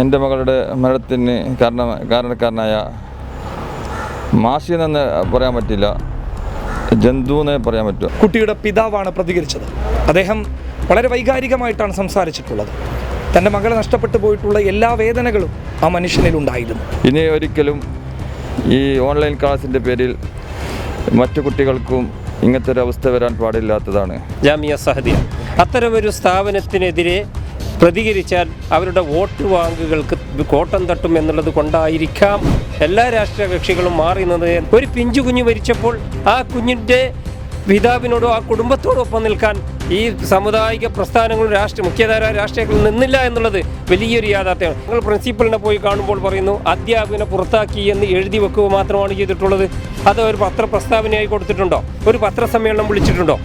എന്റെ മകളുടെ മരണത്തിന് കാരണ കാരണക്കാരനായ മാഷി എന്ന് പറയാൻ പറ്റില്ല. ജന്തു എന്നേ പറയാൻ പറ്റും കുട്ടിയുടെ പിതാവാണ് പ്രതികരിച്ചത്. അദ്ദേഹം വളരെ വൈകാരികമായിട്ടാണ് സംസാരിച്ചിട്ടുള്ളത്. തന്റെ മകളെ നഷ്ടപ്പെട്ടു പോയിട്ടുള്ള എല്ലാ വേദനകളും ആ മനുഷ്യനിൽ ഉണ്ടായിരുന്നു. ഇനി ഒരിക്കലും ഈ ഓൺലൈൻ ക്ലാസിന്റെ പേരിൽ മറ്റു കുട്ടികൾക്കും ഇങ്ങനത്തെ ഒരു അവസ്ഥ വരാൻ പാടില്ലാത്തതാണ്. ജാമിയ സഹദിയ അത്തരമൊരു സ്ഥാപനത്തിനെതിരെ പ്രതികരിച്ചാൽ അവരുടെ വോട്ട് ബാങ്കുകൾക്ക് കോട്ടം തട്ടും എന്നുള്ളത് കൊണ്ടായിരിക്കാം. എല്ലാ രാഷ്ട്രീയ കക്ഷികളും മാറി നിന്നത്. ഒരു പിഞ്ചു കുഞ്ഞ് മരിച്ചപ്പോൾ ആ കുഞ്ഞിന്റെ പിതാവിനോടോ ആ കുടുംബത്തോടൊപ്പം നിൽക്കാൻ ഈ സാമുദായിക പ്രസ്ഥാനങ്ങളും രാഷ്ട്രീയ മുഖ്യധാര രാഷ്ട്രീയങ്ങളിൽ നിന്നില്ല എന്നുള്ളത് വലിയൊരു യാഥാർത്ഥ്യമാണ്. ഞങ്ങൾ പ്രിൻസിപ്പലിനെ പോയി കാണുമ്പോൾ പറയുന്നു അധ്യാപകനെ പുറത്താക്കി എന്ന് എഴുതി വെക്കുക മാത്രമാണ് ചെയ്തിട്ടുള്ളത്. അത് ഒരു പത്ര പ്രസ്താവനയായി കൊടുത്തിട്ടുണ്ടോ? ഒരു പത്രസമ്മേളനം വിളിച്ചിട്ടുണ്ടോ?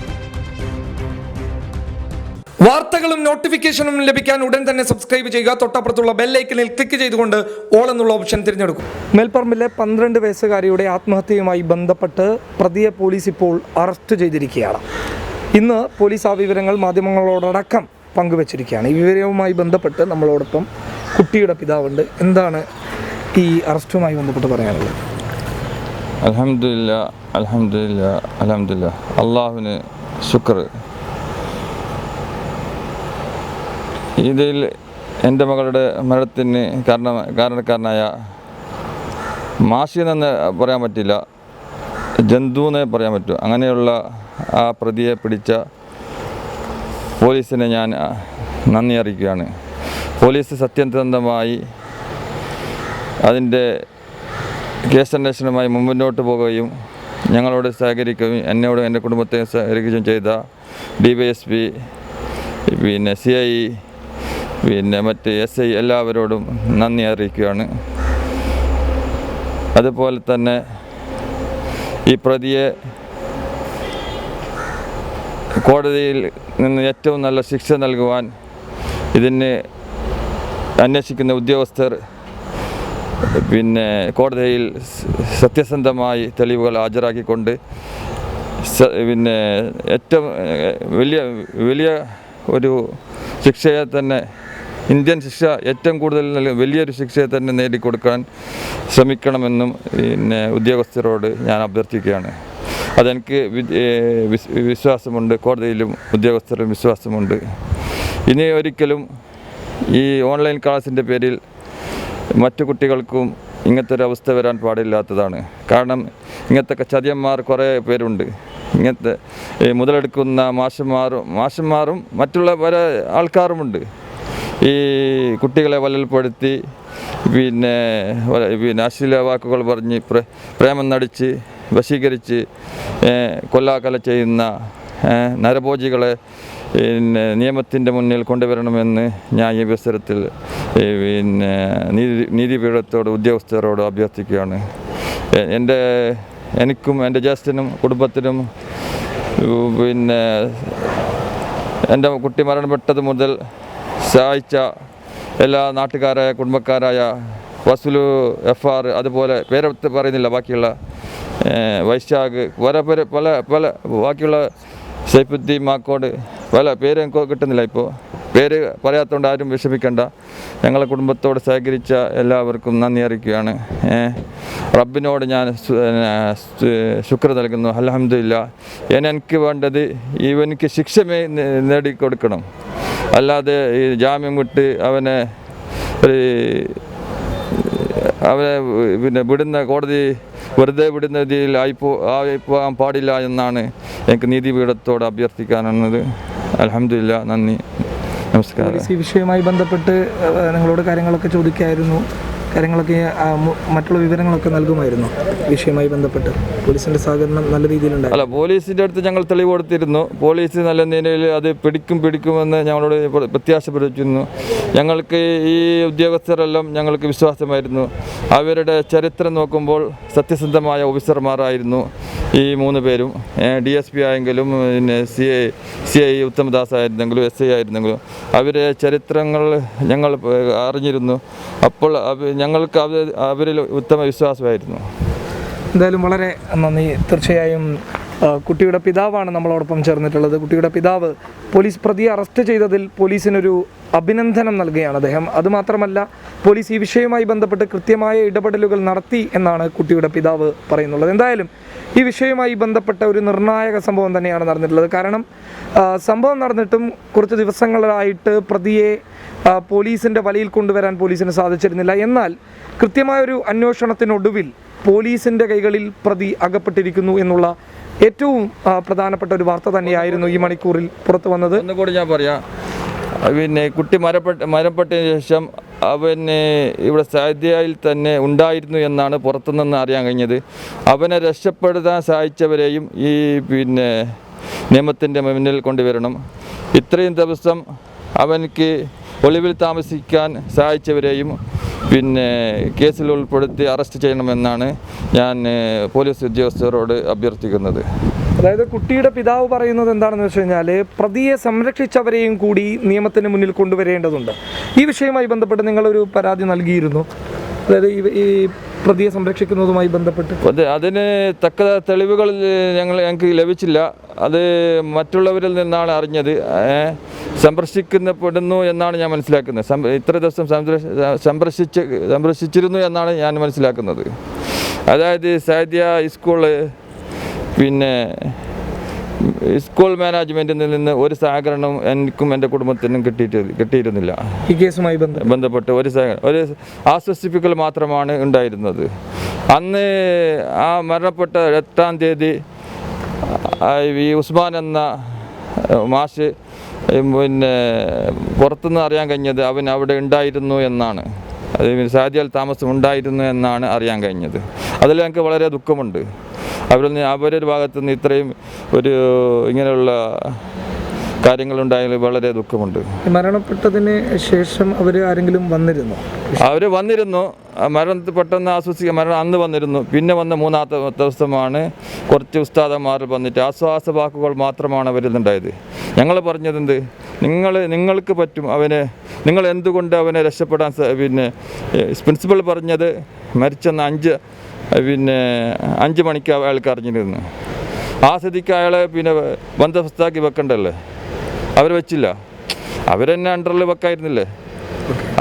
വാർത്തകളും നോട്ടിഫിക്കേഷനും ലഭിക്കാൻ ഉടൻ തന്നെ സബ്സ്ക്രൈബ് ചെയ്യുക. തൊട്ടപ്പുറത്തുള്ള ബെല്ലൈക്കനിൽ ക്ലിക്ക് ചെയ്തുകൊണ്ട് ഓൾ എന്നുള്ള ഓപ്ഷൻ തിരഞ്ഞെടുക്കും. മേൽപ്പറമ്പിലെ പന്ത്രണ്ട് വയസ്സുകാരിയുടെ ആത്മഹത്യയുമായി ബന്ധപ്പെട്ട് പ്രതിയെ പോലീസ് ഇപ്പോൾ അറസ്റ്റ് ചെയ്തിരിക്കുകയാണ്. ഇന്ന് പോലീസ് ആ വിവരങ്ങൾ മാധ്യമങ്ങളോടടക്കം പങ്കുവച്ചിരിക്കുകയാണ്. ഈ വിവരവുമായി ബന്ധപ്പെട്ട് നമ്മളോടൊപ്പം കുട്ടിയുടെ പിതാവുണ്ട്. എന്താണ് ഈ അറസ്റ്റുമായി ബന്ധപ്പെട്ട് പറയാനുള്ളത്? അലഹമില്ല അലഹമില്ല അലഹമില്ല അള്ളാഹുവിന് ശുക്ർ. ഇതിൽ എന്റെ മകളുടെ മരണത്തിന് കാരണ കാരണക്കാരനായ മാഷി എന്ന് പറയാൻ പറ്റില്ല. ജന്തു എന്നേ പറയാൻ പറ്റും. അങ്ങനെയുള്ള ആ പ്രതിയെ പിടിച്ച പോലീസിനെ ഞാൻ നന്ദി അറിയിക്കുകയാണ്. പോലീസ് സത്യസന്ധമായി അതിന്റെ കേസ് അന്വേഷണവുമായി മുന്നോട്ട് പോകുകയും ഞങ്ങളോട് സഹകരിക്കുകയും എന്നോട് എന്റെ കുടുംബത്തെ സഹകരിക്കുകയും ചെയ്ത ഡി വൈ എസ് പി പിന്നെ സി ഐ പിന്നെ മറ്റ് എസ് ഐ എല്ലാവരോടും നന്ദി അറിയിക്കുകയാണ്. അതുപോലെ തന്നെ ഈ പ്രതിയെ കോടതിയിൽ നിന്ന് ഏറ്റവും നല്ല ശിക്ഷ നൽകുവാൻ ഇതിന് അന്വേഷിക്കുന്ന ഉദ്യോഗസ്ഥർ പിന്നെ കോടതിയിൽ സത്യസന്ധമായി തെളിവുകൾ ഹാജരാക്കിക്കൊണ്ട് പിന്നെ ഏറ്റവും വലിയ വലിയ ഒരു ശിക്ഷയെ തന്നെ ഇന്ത്യൻ ശിക്ഷ ഏറ്റവും കൂടുതൽ വലിയൊരു ശിക്ഷയെ തന്നെ നേടിക്കൊടുക്കാൻ ശ്രമിക്കണമെന്നും പിന്നെ ഉദ്യോഗസ്ഥരോട് ഞാൻ അഭ്യർത്ഥിക്കുകയാണ്. അതെനിക്ക് വിശ്വാസമുണ്ട് കോടതിയിലും ഉദ്യോഗസ്ഥരും വിശ്വാസമുണ്ട്. ഇനി ഒരിക്കലും ഈ ഓൺലൈൻ ക്ലാസിന്റെ പേരിൽ മറ്റു കുട്ടികൾക്കും ഇങ്ങനത്തെ ഒരു അവസ്ഥ വരാൻ പാടില്ലാത്തതാണ്. കാരണം ഇങ്ങനത്തെ ചതിയന്മാർ കുറേ പേരുണ്ട്. ഇങ്ങനത്തെ മുതലെടുക്കുന്ന മാഷന്മാരും മാഷന്മാരും മറ്റുള്ള പല ആൾക്കാരുമുണ്ട്. ഈ കുട്ടികളെ വലൽപ്പെടുത്തി പിന്നെ പിന്നെ അശ്ലീല വാക്കുകൾ പറഞ്ഞ് പ്രേമം നടിച്ച് വശീകരിച്ച് കൊല്ലാക്കല ചെയ്യുന്ന നരഭോജികളെ പിന്നെ നിയമത്തിന്റെ മുന്നിൽ കൊണ്ടുവരണമെന്ന് ഞാൻ ഈ അവസരത്തിൽ പിന്നെ നീതി നീതിപീഠത്തോട് ഉദ്യോഗസ്ഥരോട് അഭ്യർത്ഥിക്കുകയാണ്. എന്റെ എനിക്കും എന്റെ ജ്യേഷ്ഠനും കുടുംബത്തിനും പിന്നെ എന്റെ കുട്ടി മരണപ്പെട്ടത് മുതൽ സഹായിച്ച എല്ലാ നാട്ടുകാരായ കുടുംബക്കാരായ വസുലു എഫ് ആർ അതുപോലെ പേരെടുത്ത് പറയുന്നില്ല ബാക്കിയുള്ള വൈശാഖ് പല പേര് പല പല ബാക്കിയുള്ള സൈഫുദ്ദീൻ മാക്കോട് പല പേര് എനിക്ക് കിട്ടുന്നില്ല ഇപ്പോൾ പേര് പറയാത്തതുകൊണ്ട് ആരും വിഷമിക്കണ്ട. ഞങ്ങളെ കുടുംബത്തോട് സഹകരിച്ച എല്ലാവർക്കും നന്ദി അറിയിക്കുകയാണ്. റബ്ബിനോട് ഞാൻ ശുക്ര നൽകുന്നു. അലഹമില്ല എനിക്ക് വേണ്ടത് ഇവനിക്ക് ശിക്ഷമേ നേടിക്കൊടുക്കണം. അല്ലാതെ ഈ ജാമ്യം വിട്ട് അവനെ ഒരു അവനെ പിന്നെ വിടുന്ന കോടതി വെറുതെ വിടുന്ന രീതിയിൽ ആയിപ്പോ ആയിപ്പോകാൻ പാടില്ല എന്നാണ് എനിക്ക് നീതിപീഠത്തോട് അഭ്യർത്ഥിക്കാനുള്ളത്. അലഹമില്ല നന്ദി. നമസ്കാരം. ഈ വിഷയവുമായി ബന്ധപ്പെട്ട് നിങ്ങളോട് കാര്യങ്ങളൊക്കെ ചോദിക്കായിരുന്നു. കാര്യങ്ങളൊക്കെ മറ്റുള്ള വിവരങ്ങളൊക്കെ നൽകുമായിരുന്നു. വിഷയമായി ബന്ധപ്പെട്ട് പോലീസിന്റെ സഹകരണം നല്ല രീതിയിലുണ്ടായിരുന്നു അല്ല പോലീസിന്റെ അടുത്ത് ഞങ്ങൾ തെളിവ് കൊടുത്തിരുന്നു. പോലീസ് നല്ല നിലയിൽ അത് പിടിക്കും പിടിക്കുമെന്ന് ഞങ്ങളോട് പ്ര- പ്രത്യാശപ്പെടുത്തിയിരുന്നു. ഞങ്ങൾക്ക് ഈ ഉദ്യോഗസ്ഥരെല്ലാം ഞങ്ങൾക്ക് വിശ്വാസമായിരുന്നു. അവരുടെ ചരിത്രം നോക്കുമ്പോൾ സത്യസന്ധമായ ഓഫീസർമാരായിരുന്നു ഈ മൂന്ന് പേരും. ഡി എസ് പി ആയെങ്കിലും പിന്നെ C I C I Uthamadas ആയിരുന്നെങ്കിലും S I ആയിരുന്നെങ്കിലും അവരെ ചരിത്രങ്ങൾ ഞങ്ങൾ അറിഞ്ഞിരുന്നു. അപ്പോൾ ഞങ്ങൾക്ക് അവരിൽ ഉത്തമ വിശ്വാസമായിരുന്നു എന്തായാലും വളരെ നന്ദി. തീർച്ചയായും കുട്ടിയുടെ പിതാവാണ് നമ്മളോടൊപ്പം ചേർന്നിട്ടുള്ളത്. കുട്ടിയുടെ പിതാവ് പോലീസ് പ്രതിയെ അറസ്റ്റ് ചെയ്തതിൽ പോലീസിനൊരു അഭിനന്ദനം നൽകുകയാണ് അദ്ദേഹം. അതുമാത്രമല്ല പോലീസ് ഈ വിഷയവുമായി ബന്ധപ്പെട്ട് കൃത്യമായ ഇടപെടലുകൾ നടത്തി എന്നാണ് കുട്ടിയുടെ പിതാവ് പറയുന്നുള്ളത്. എന്തായാലും ഈ വിഷയവുമായി ബന്ധപ്പെട്ട ഒരു നിർണായക സംഭവം തന്നെയാണ് നടന്നിട്ടുള്ളത്. കാരണം സംഭവം നടന്നിട്ടും കുറച്ച് ദിവസങ്ങളായിട്ട് പ്രതിയെ പോലീസിന്റെ വലയിൽ കൊണ്ടുവരാൻ പോലീസിന് സാധിച്ചിരുന്നില്ല. എന്നാൽ കൃത്യമായൊരു അന്വേഷണത്തിനൊടുവിൽ പോലീസിന്റെ കൈകളിൽ പ്രതി അകപ്പെട്ടിരിക്കുന്നു എന്നുള്ള ഏറ്റവും പ്രധാനപ്പെട്ട ഒരു വാർത്ത തന്നെയായിരുന്നു ഈ മണിക്കൂറിൽ പുറത്തു വന്നത്. ഒന്നുകൂടി ഞാൻ പറയാം. പിന്നെ കുട്ടി മരപ്പെട്ട മരപ്പെട്ടതിന് ശേഷം അവന് ഇവിടെ സാധ്യയിൽ തന്നെ ഉണ്ടായിരുന്നു എന്നാണ് പുറത്തുനിന്ന് അറിയാൻ കഴിഞ്ഞത്. അവനെ രക്ഷപ്പെടുത്താൻ സഹായിച്ചവരെയും ഈ പിന്നെ നിയമത്തിന്റെ മുന്നിൽ കൊണ്ടുവരണം. ഇത്രയും ദിവസം അവനക്ക് ഒളിവിൽ താമസിക്കാൻ സഹായിച്ചവരെയും പിന്നെ കേസിൽ ഉൾപ്പെടുത്തി അറസ്റ്റ് ചെയ്യണമെന്നാണ് ഞാൻ പോലീസ് ഉദ്യോഗസ്ഥരോട് അഭ്യർത്ഥിക്കുന്നത്. അതായത് കുട്ടിയുടെ പിതാവ് പറയുന്നത് എന്താണെന്ന് വെച്ച് കഴിഞ്ഞാൽ പ്രതിയെ സംരക്ഷിച്ചവരെയും കൂടി നിയമത്തിന് മുന്നിൽ കൊണ്ടുവരേണ്ടതുണ്ട്. ഈ വിഷയവുമായി ബന്ധപ്പെട്ട് നിങ്ങളൊരു പരാതി നൽകിയിരുന്നു. അതായത് ഈ പ്രതിയെ സംരക്ഷിക്കുന്നതുമായി ബന്ധപ്പെട്ട്. അതെ അതിന് തക്ക തെളിവുകൾ ഞങ്ങൾ ഞങ്ങൾക്ക് ലഭിച്ചില്ല. അത് മറ്റുള്ളവരിൽ നിന്നാണ് അറിഞ്ഞത്. സംരക്ഷിക്കപ്പെടുന്നു എന്നാണ് ഞാൻ മനസ്സിലാക്കുന്നത്. ഇത്ര ദിവസം സംരക്ഷ- സംരക്ഷിച്ച് സംരക്ഷിച്ചിരുന്നു എന്നാണ് ഞാൻ മനസ്സിലാക്കുന്നത്. അതായത് സാദ്യ സ്കൂൾ പിന്നെ സ്കൂൾ മാനേജ്മെന്റിൽ നിന്ന് ഒരു സഹകരണവും എനിക്കും എന്റെ കുടുംബത്തിനും കിട്ടിയിട്ട് കിട്ടിയിരുന്നില്ല. ഈ കേസുമായി ബന്ധപ്പെട്ട്? ഒരു സഹകരണം ഒരു ആശ്വസിപ്പിക്കൽ മാത്രമാണ് ഉണ്ടായിരുന്നത്. അന്ന് ആ മരണപ്പെട്ട എട്ടാം തീയതി ഈ ഉസ്മാൻ എന്ന മാഷ് പിന്നെ പുറത്തുനിന്ന് അറിയാൻ കഴിഞ്ഞത് അവൻ അവിടെ ഉണ്ടായിരുന്നു എന്നാണ്. അത് സാധ്യൽ താമസം ഉണ്ടായിരുന്നു എന്നാണ് അറിയാൻ കഴിഞ്ഞത്. അതിൽ ഞങ്ങൾക്ക് വളരെ ദുഃഖമുണ്ട്. അവരിൽ നിന്ന് അവരൊരു ഭാഗത്തു നിന്ന് ഇത്രയും ഒരു ഇങ്ങനെയുള്ള കാര്യങ്ങളുണ്ടായാലും വളരെ ദുഃഖമുണ്ട്. മരണപ്പെട്ടതിന് ശേഷം അവർ ആരെങ്കിലും വന്നിരുന്നോ? അവർ വന്നിരുന്നു. മരണത്തിൽ പെട്ടെന്ന് ആശ്വസിക്കാൻ മരണം അന്ന് വന്നിരുന്നു. പിന്നെ വന്ന മൂന്നാമത്തെ ദിവസമാണ് കുറച്ച് ഉസ്താദന്മാർ വന്നിട്ട് ആശ്വാസ വാക്കുകൾ മാത്രമാണ് വരുന്നുണ്ടായത് ഞങ്ങൾ പറഞ്ഞതെന്ത് നിങ്ങൾ നിങ്ങൾക്ക് പറ്റും അവനെ നിങ്ങൾ എന്തുകൊണ്ട് അവനെ രക്ഷപ്പെടാൻ പിന്നെ പ്രിൻസിപ്പൾ പറഞ്ഞത് മരിച്ചെന്ന് അഞ്ച് പിന്നെ അഞ്ച് മണിക്ക് അയാൾക്ക് അറിഞ്ഞിരുന്നു. ആ സ്ഥിതിക്ക് അയാളെ പിന്നെ ബന്ധസ്ഥമാക്കി വെക്കണ്ടല്ലേ? അവർ വെച്ചില്ല. അവരെന്നെ അണ്ടറിൽ വെക്കായിരുന്നില്ലേ?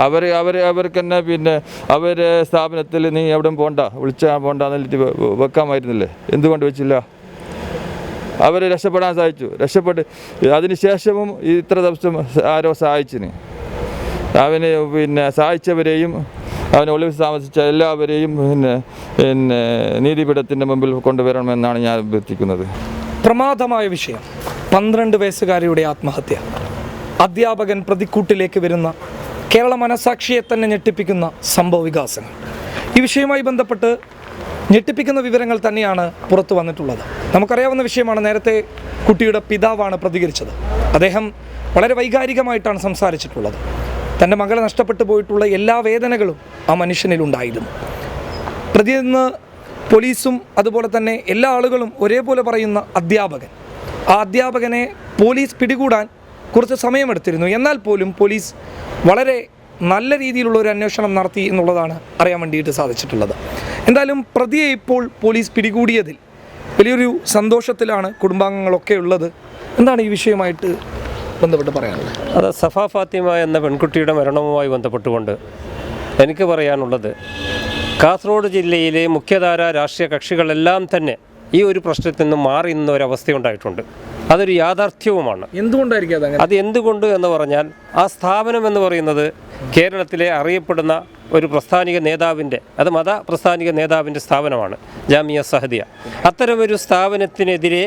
അവർ അവർ അവർക്ക് തന്നെ പിന്നെ അവർ സ്ഥാപനത്തിൽ നീ എവിടെയും പോണ്ട വിളിച്ചാൽ പോണ്ട എന്നിട്ട് വെക്കാമായിരുന്നില്ലേ? എന്തുകൊണ്ട് വെച്ചില്ല? അവർ രക്ഷപ്പെടാൻ സാധിച്ചു. രക്ഷപ്പെട്ട് അതിനുശേഷവും ഇത്ര ദിവസം ആരോ സഹായിച്ചിന്. അവന് പിന്നെ സഹായിച്ചവരെയും അവനെ ഒളിവിൽ താമസിച്ച എല്ലാവരെയും പിന്നെ പിന്നെ നീതിപീഠത്തിന്റെ മുമ്പിൽ കൊണ്ടുവരണമെന്നാണ് ഞാൻ അഭ്യർത്ഥിക്കുന്നത്. പ്രമാദമായ വിഷയം. പന്ത്രണ്ട് വയസ്സുകാരിയുടെ ആത്മഹത്യ. അധ്യാപകൻ പ്രതിക്കൂട്ടിലേക്ക് വരുന്ന കേരള മനസാക്ഷിയെ തന്നെ ഞെട്ടിപ്പിക്കുന്ന സംഭവ വികാസങ്ങൾ. ഈ വിഷയവുമായി ബന്ധപ്പെട്ട് ഞെട്ടിപ്പിക്കുന്ന വിവരങ്ങൾ തന്നെയാണ് പുറത്തു വന്നിട്ടുള്ളത്. നമുക്കറിയാവുന്ന വിഷയമാണ് നേരത്തെ കുട്ടിയുടെ പിതാവാണ് പ്രതികരിച്ചത്. അദ്ദേഹം വളരെ വൈകാരികമായിട്ടാണ് സംസാരിച്ചിട്ടുള്ളത്. തന്റെ മകളെ നഷ്ടപ്പെട്ടു പോയിട്ടുള്ള എല്ലാ വേദനകളും ആ മനുഷ്യനിലുണ്ടായിരുന്നു പ്രതിയെന്ന് പോലീസും അതുപോലെ തന്നെ എല്ലാ ആളുകളും ഒരേപോലെ പറയുന്ന അധ്യാപകൻ. ആ അധ്യാപകനെ പോലീസ് പിടികൂടാൻ കുറച്ച് സമയമെടുത്തിരുന്നു. എന്നാൽ പോലും പോലീസ് വളരെ നല്ല രീതിയിലുള്ള ഒരു അന്വേഷണം നടത്തി എന്നുള്ളതാണ് അറിയാൻ വേണ്ടിയിട്ട് സാധിച്ചിട്ടുള്ളത്. എന്തായാലും പ്രതിയെ ഇപ്പോൾ പോലീസ് പിടികൂടിയതിൽ വലിയൊരു സന്തോഷത്തിലാണ് കുടുംബാംഗങ്ങളൊക്കെ ഉള്ളത്. എന്താണ് ഈ വിഷയമായിട്ട് ബന്ധപ്പെട്ട് പറയാനുള്ളത്? അത് സഫാ ഫാത്തിമ എന്ന പെൺകുട്ടിയുടെ മരണവുമായി ബന്ധപ്പെട്ടുകൊണ്ട് എനിക്ക് പറയാനുള്ളത് കാസർഗോഡ് ജില്ലയിലെ മുഖ്യധാര രാഷ്ട്രീയ കക്ഷികളെല്ലാം തന്നെ ഈ ഒരു പ്രശ്നത്തിൽ നിന്ന് മാറി നിന്ന ഒരവസ്ഥയുണ്ടായിട്ടുണ്ട് അതൊരു യാഥാർത്ഥ്യവുമാണ്. എന്തുകൊണ്ടായിരിക്കും അത് എന്തുകൊണ്ട് എന്ന് പറഞ്ഞാൽ ആ സ്ഥാപനം എന്ന് പറയുന്നത് കേരളത്തിലെ അറിയപ്പെടുന്ന ഒരു പ്രസ്ഥാനിക നേതാവിന്റെ അത് മത പ്രസ്ഥാനിക നേതാവിന്റെ സ്ഥാപനമാണ് ജാമിയ സഹദിയ. അത്തരമൊരു സ്ഥാപനത്തിനെതിരെ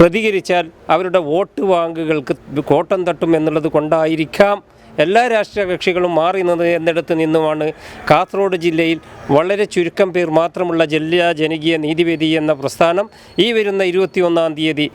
പ്രതികരിച്ചാൽ അവരുടെ വോട്ട് വാങ്ങുകൾക്ക് കോട്ടം തട്ടും എന്നുള്ളത് കൊണ്ടായിരിക്കാം എല്ലാ രാഷ്ട്രീയ കക്ഷികളും മാറി നിന്നത് എന്നിടത്ത് നിന്നുമാണ്. കാസർഗോഡ് ജില്ലയിൽ വളരെ ചുരുക്കം പേർ മാത്രമുള്ള ജില്ലാ ജനകീയ നീതിവേദി എന്ന പ്രസ്ഥാനം ഈ വരുന്ന ഇരുപത്തി ഒന്നാം തീയതി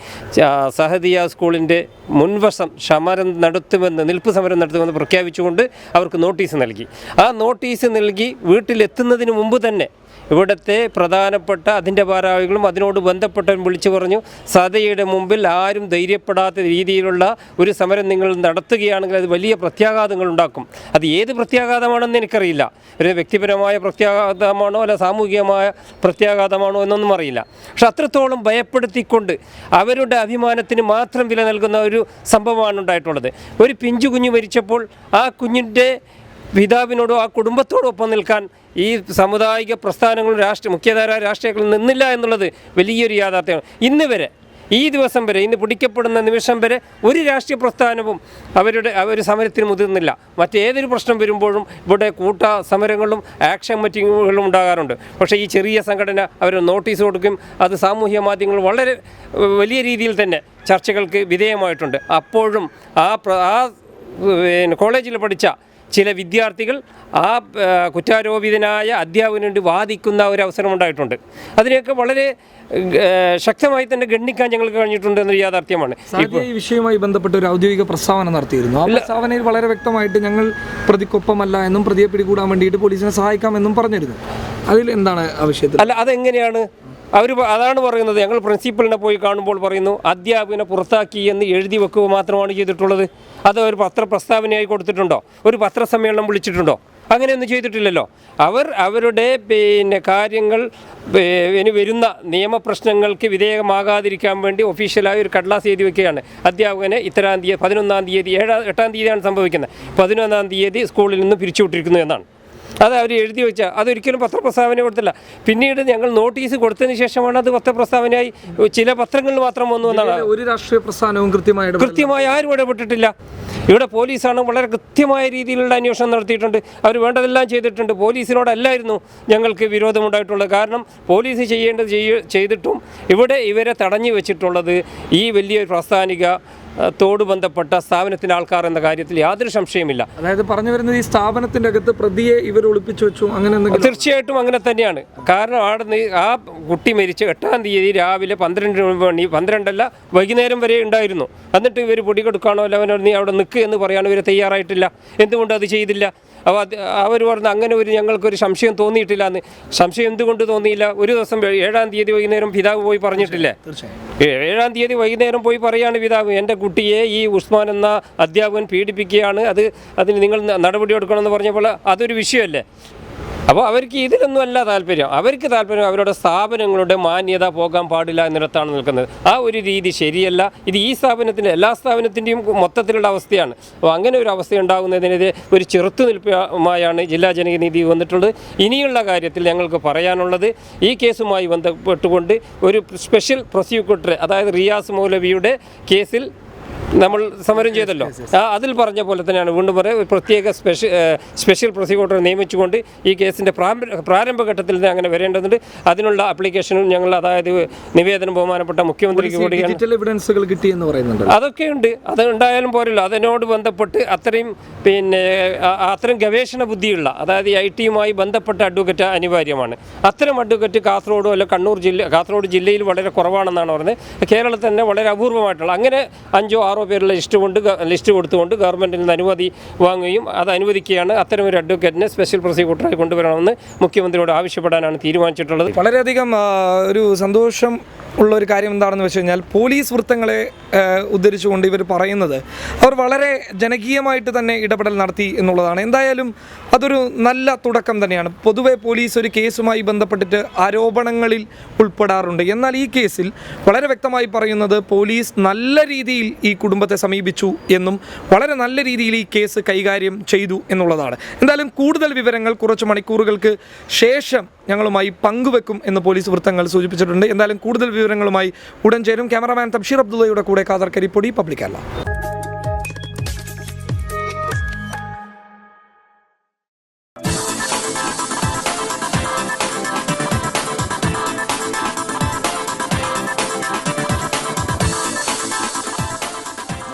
സഹദിയ സ്കൂളിന്റെ മുൻവശം സമരം നടത്തുമെന്ന് നിൽപ്പ് സമരം നടത്തുമെന്ന് പ്രഖ്യാപിച്ചുകൊണ്ട് അവർക്ക് നോട്ടീസ് നൽകി. ആ നോട്ടീസ് നൽകി വീട്ടിലെത്തുന്നതിന് മുമ്പ് തന്നെ ഇവിടുത്തെ പ്രധാനപ്പെട്ട അതിന്റെ ഭാരവാഹികളും അതിനോട് ബന്ധപ്പെട്ടവരും വിളിച്ചു പറഞ്ഞു സതയുടെ മുമ്പിൽ ആരും ധൈര്യപ്പെടാത്ത രീതിയിലുള്ള ഒരു സമരം നിങ്ങൾ നടത്തുകയാണെങ്കിൽ അത് വലിയ പ്രത്യാഘാതങ്ങൾ ഉണ്ടാക്കും. അത് ഏത് പ്രത്യാഘാതമാണെന്ന് എനിക്കറിയില്ല. ഒരു വ്യക്തിപരമായ പ്രത്യാഘാതമാണോ അല്ല സാമൂഹികമായ പ്രത്യാഘാതമാണോ എന്നൊന്നും അറിയില്ല. പക്ഷെ അത്രത്തോളം ഭയപ്പെടുത്തിക്കൊണ്ട് അവരുടെ അഭിമാനത്തിന് മാത്രം വില നൽകുന്ന ഒരു സംഭവമാണ് ഉണ്ടായിട്ടുള്ളത്. ഒരു പിഞ്ചു കുഞ്ഞ് മരിച്ചപ്പോൾ ആ കുഞ്ഞിന്റെ പിതാവിനോടോ ആ കുടുംബത്തോടോ ഒപ്പം നിൽക്കാൻ ഈ സാമുദായിക പ്രസ്ഥാനങ്ങളും രാഷ്ട്രീയ മുഖ്യധാര രാഷ്ട്രീയങ്ങളിൽ നിന്നില്ല എന്നുള്ളത് വലിയൊരു യാഥാർത്ഥ്യമാണ്. ഇന്ന് വരെ ഈ ദിവസം വരെ ഇന്ന് പിടിക്കപ്പെടുന്ന നിമിഷം വരെ ഒരു രാഷ്ട്രീയ പ്രസ്ഥാനവും അവരുടെ അവർ സമരത്തിന് മുതിർന്നില്ല. മറ്റേതൊരു പ്രശ്നം വരുമ്പോഴും ഇവിടെ കൂട്ട സമരങ്ങളും ആക്ഷൻ മീറ്റിങ്ങുകളും ഉണ്ടാകാറുണ്ട്. പക്ഷേ ഈ ചെറിയ സംഘടന അവർ നോട്ടീസ് കൊടുക്കും. അത് സാമൂഹ്യ മാധ്യമങ്ങൾ വളരെ വലിയ രീതിയിൽ തന്നെ ചർച്ചകൾക്ക് വിധേയമായിട്ടുണ്ട്. അപ്പോഴും ആ ആ കോളേജിൽ പഠിച്ച ചില വിദ്യാർത്ഥികൾ ആ കുറ്റാരോപിതനായ അധ്യാപകന് വേണ്ടി വാദിക്കുന്ന ഒരു അവസരം ഉണ്ടായിട്ടുണ്ട്. അതിനെയൊക്കെ വളരെ ശക്തമായി തന്നെ ഗണ്ണിക്കാൻ ഞങ്ങൾക്ക് കഴിഞ്ഞിട്ടുണ്ട് എന്നൊരു യാഥാർത്ഥ്യമാണ്. ഈ വിഷയവുമായി ബന്ധപ്പെട്ട് ഒരു ഔദ്യോഗിക പ്രസ്താവന നടത്തിയിരുന്നു. ആ പ്രസ്താവനയിൽ വളരെ വ്യക്തമായിട്ട് ഞങ്ങൾ പ്രതിക്കൊപ്പമല്ല എന്നും പ്രതിയെ പിടികൂടാൻ വേണ്ടിയിട്ട് പോലീസിനെ സഹായിക്കാമെന്നും പറഞ്ഞിരുന്നു. അതിൽ എന്താണ് ആവശ്യത്തിൽ അല്ല അതെങ്ങനെയാണ്? അവർ അതാണ് പറയുന്നത്. ഞങ്ങൾ പ്രിൻസിപ്പലിനെ പോയി കാണുമ്പോൾ പറയുന്നു അധ്യാപകനെ പുറത്താക്കി എന്ന് എഴുതി വെക്കുക മാത്രമാണ് ചെയ്തിട്ടുള്ളത്. അത് ഒരു പത്രപ്രസ്താവനയായി കൊടുത്തിട്ടുണ്ടോ? ഒരു പത്രസമ്മേളനം വിളിച്ചിട്ടുണ്ടോ? അങ്ങനെയൊന്നും ചെയ്തിട്ടില്ലല്ലോ. അവർ അവരുടെ പിന്നെ കാര്യങ്ങൾ ഇനി വരുന്ന നിയമപ്രശ്നങ്ങൾക്ക് വിധേയമാകാതിരിക്കാൻ വേണ്ടി ഒഫീഷ്യലായി ഒരു കടലാസ് എഴുതി വെക്കുകയാണ്. അധ്യാപകനെ ഇത്തരാം തീയതി പതിനൊന്നാം തീയതി ഏഴാം എട്ടാം തീയതിയാണ് സംഭവിക്കുന്നത്. പതിനൊന്നാം തീയതി സ്കൂളിൽ നിന്ന് പിരിച്ചുവിട്ടിരിക്കുന്നു എന്നാണ്. അത് അവർ എഴുതി വെച്ച അതൊരിക്കലും പത്രപ്രസ്താവന കൊടുത്തില്ല. പിന്നീട് ഞങ്ങൾ നോട്ടീസ് കൊടുത്തതിന് ശേഷമാണ് അത് പത്രപ്രസ്താവനയായി ചില പത്രങ്ങളിൽ മാത്രം വന്നു എന്നാണ്. ഒരു രാഷ്ട്രീയ പ്രസ്ഥാനവും കൃത്യമായി കൃത്യമായി ആരും ഇടപെട്ടിട്ടില്ല. ഇവിടെ പോലീസാണ് വളരെ കൃത്യമായ രീതിയിലുള്ള അന്വേഷണം നടത്തിയിട്ടുണ്ട്. അവർ വേണ്ടതെല്ലാം ചെയ്തിട്ടുണ്ട്. പോലീസിനോടല്ലായിരുന്നു ഞങ്ങൾക്ക് വിരോധമുണ്ടായിട്ടുള്ളത്. കാരണം പോലീസ് ചെയ്യേണ്ടത് ചെയ്യ ചെയ്തിട്ടും ഇവിടെ ഇവരെ തടഞ്ഞു വെച്ചിട്ടുള്ളത് ഈ വലിയൊരു പ്രസ്ഥാനിക തോട് ബന്ധപ്പെട്ട സ്ഥാപനത്തിന്റെ ആൾക്കാർ എന്ന കാര്യത്തിൽ യാതൊരു സംശയമില്ല അതായത് പറഞ്ഞു വരുന്നത് ഈ സ്ഥാപനത്തിന്റെ അകത്ത് പ്രതിയെ ഇവർ ഒളിപ്പിച്ചു വെച്ചു അങ്ങനെ തീർച്ചയായിട്ടും അങ്ങനെ തന്നെയാണ്. കാരണം അവിടെ നിന്ന് ആ കുട്ടി മരിച്ച എട്ടാം തീയതി രാവിലെ പന്ത്രണ്ട് മണി പന്ത്രണ്ടല്ല വൈകുന്നേരം വരെ ഉണ്ടായിരുന്നു. എന്നിട്ട് ഇവർ പൊടി കൊടുക്കാണോ അല്ല നീ അവിടെ നിൽക്കുക എന്ന് പറയാനോ ഇവർ തയ്യാറായിട്ടില്ല. എന്തുകൊണ്ട് അത് ചെയ്തില്ല? അപ്പോൾ അത് അവർ പറഞ്ഞു അങ്ങനെ ഒരു ഞങ്ങൾക്കൊരു സംശയം തോന്നിയിട്ടില്ല എന്ന് സംശയം എന്തുകൊണ്ട് തോന്നിയില്ല? ഒരു ദിവസം ഏഴാം തീയതി വൈകുന്നേരം പിതാവ് പോയി പറഞ്ഞിട്ടില്ലേ? ഏഴാം തീയതി വൈകുന്നേരം പോയി പറയാണ് പിതാവ് എന്റെ കുട്ടിയെ ഈ ഉസ്മാൻ എന്ന അധ്യാപകൻ പീഡിപ്പിക്കുകയാണ്. അത് അതിന് നിങ്ങൾ നടപടിയെടുക്കണമെന്ന് പറഞ്ഞപ്പോൾ അതൊരു വിഷയമല്ലേ? അപ്പോൾ അവർക്ക് ഇതിലൊന്നും അല്ല താല്പര്യം. അവർക്ക് താല്പര്യം അവരുടെ സ്ഥാപനങ്ങളുടെ മാന്യത പോകാൻ പാടില്ല എന്നിടത്താണ് നിൽക്കുന്നത്. ആ ഒരു രീതി ശരിയല്ല. ഇത് ഈ സ്ഥാപനത്തിന്റെ എല്ലാ സ്ഥാപനത്തിന്റെയും മൊത്തത്തിലുള്ള അവസ്ഥയാണ്. അപ്പോൾ അങ്ങനെ ഒരു അവസ്ഥ ഉണ്ടാകുന്നതിനെതിരെ ഒരു ചെറുത്തുനിൽപ്പുമായാണ് ജില്ലാ ജനകീയ വന്നിട്ടുള്ളത്. ഇനിയുള്ള കാര്യത്തിൽ ഞങ്ങൾക്ക് പറയാനുള്ളത് ഈ കേസുമായി ബന്ധപ്പെട്ടുകൊണ്ട് ഒരു സ്പെഷ്യൽ പ്രോസിക്യൂട്ടർ അതായത് റിയാസ് മൗലവിയുടെ കേസിൽ നമ്മൾ സമരം ചെയ്തല്ലോ. അതിൽ പറഞ്ഞ പോലെ തന്നെയാണ് വീണ്ടും പറയുക ഒരു പ്രത്യേക സ്പെഷ്യൽ സ്പെഷ്യൽ പ്രോസിക്യൂട്ടറെ നിയമിച്ചുകൊണ്ട് ഈ കേസിന്റെ പ്രാരംഭ പ്രാരംഭഘട്ടത്തിൽ തന്നെ അങ്ങനെ വരേണ്ടതുണ്ട്. അതിനുള്ള അപ്ലിക്കേഷനും ഞങ്ങൾ അതായത് നിവേദനം ബഹുമാനപ്പെട്ട മുഖ്യമന്ത്രിക്ക് കൂടിയാണ്. എവിഡൻസുകൾ കിട്ടിയെന്ന് പറയുന്നുണ്ട് അതൊക്കെയുണ്ട്. അത് ഉണ്ടായാലും പോരല്ലോ. അതിനോട് ബന്ധപ്പെട്ട് അത്രയും പിന്നെ അത്രയും ഗവേഷണ ബുദ്ധിയുള്ള അതായത് ഐ ടിയുമായി ബന്ധപ്പെട്ട അഡ്വക്കറ്റ് അനിവാര്യമാണ്. അത്തരം അഡ്വക്കറ്റ് കാസർഗോഡോ അല്ല കണ്ണൂർ ജില്ല കാസർഗോഡ് ജില്ലയിൽ വളരെ കുറവാണെന്നാണ് പറഞ്ഞത് കേരളത്തിൽ തന്നെ വളരെ അപൂർവമായിട്ടുള്ള അങ്ങനെ അഞ്ചോ ആറോ പേരുള്ള ലിസ്റ്റ് കൊണ്ട് ലിസ്റ്റ് കൊടുത്തുകൊണ്ട് ഗവൺമെന്റിൽ നിന്ന് അനുമതി വാങ്ങുകയും അത് അനുവദിക്കുകയാണ് അത്തരം ഒരു അഡ്വക്കേറ്റിനെ സ്പെഷ്യൽ പ്രോസിക്യൂട്ടറായി കൊണ്ടുവരണമെന്ന് മുഖ്യമന്ത്രിയോട് ആവശ്യപ്പെടാനാണ് തീരുമാനിച്ചിട്ടുള്ളത്. വളരെയധികം ഒരു സന്തോഷം ഉള്ള ഒരു കാര്യം എന്താണെന്ന് വെച്ച് കഴിഞ്ഞാൽ പോലീസ് വൃത്തങ്ങളെ ഉദ്ധരിച്ചുകൊണ്ട് ഇവർ പറയുന്നത് അവർ വളരെ ജനകീയമായിട്ട് തന്നെ ഇടപെടൽ നടത്തി എന്നുള്ളതാണ്. എന്തായാലും അതൊരു നല്ല തുടക്കം തന്നെയാണ്. പൊതുവെ പോലീസ് ഒരു കേസുമായി ബന്ധപ്പെട്ടിട്ട് ആരോപണങ്ങളിൽ ഉൾപ്പെടാറുണ്ട്. എന്നാൽ ഈ കേസിൽ വളരെ വ്യക്തമായി പറയുന്നത് പോലീസ് നല്ല രീതിയിൽ ഈ കുടുംബത്തെ സമീപിച്ചു എന്നും വളരെ നല്ല രീതിയിൽ ഈ കേസ് കൈകാര്യം ചെയ്തു എന്നുള്ളതാണ്. എന്തായാലും കൂടുതൽ വിവരങ്ങൾ കുറച്ച് മണിക്കൂറുകൾക്ക് ശേഷം ഞങ്ങളുമായി പങ്കുവെക്കും എന്ന് പോലീസ് വൃത്തങ്ങൾ സൂചിപ്പിച്ചിട്ടുണ്ട്. എന്തായാലും കൂടുതൽ വിവരങ്ങളുമായി ഉടൻ ചേരും. ക്യാമറാമാൻ തബ്ഷീർ അബ്ദുള്ളയുടെ കൂടെ കാതർ കരിപ്പൊടി പബ്ലിക് അല്ല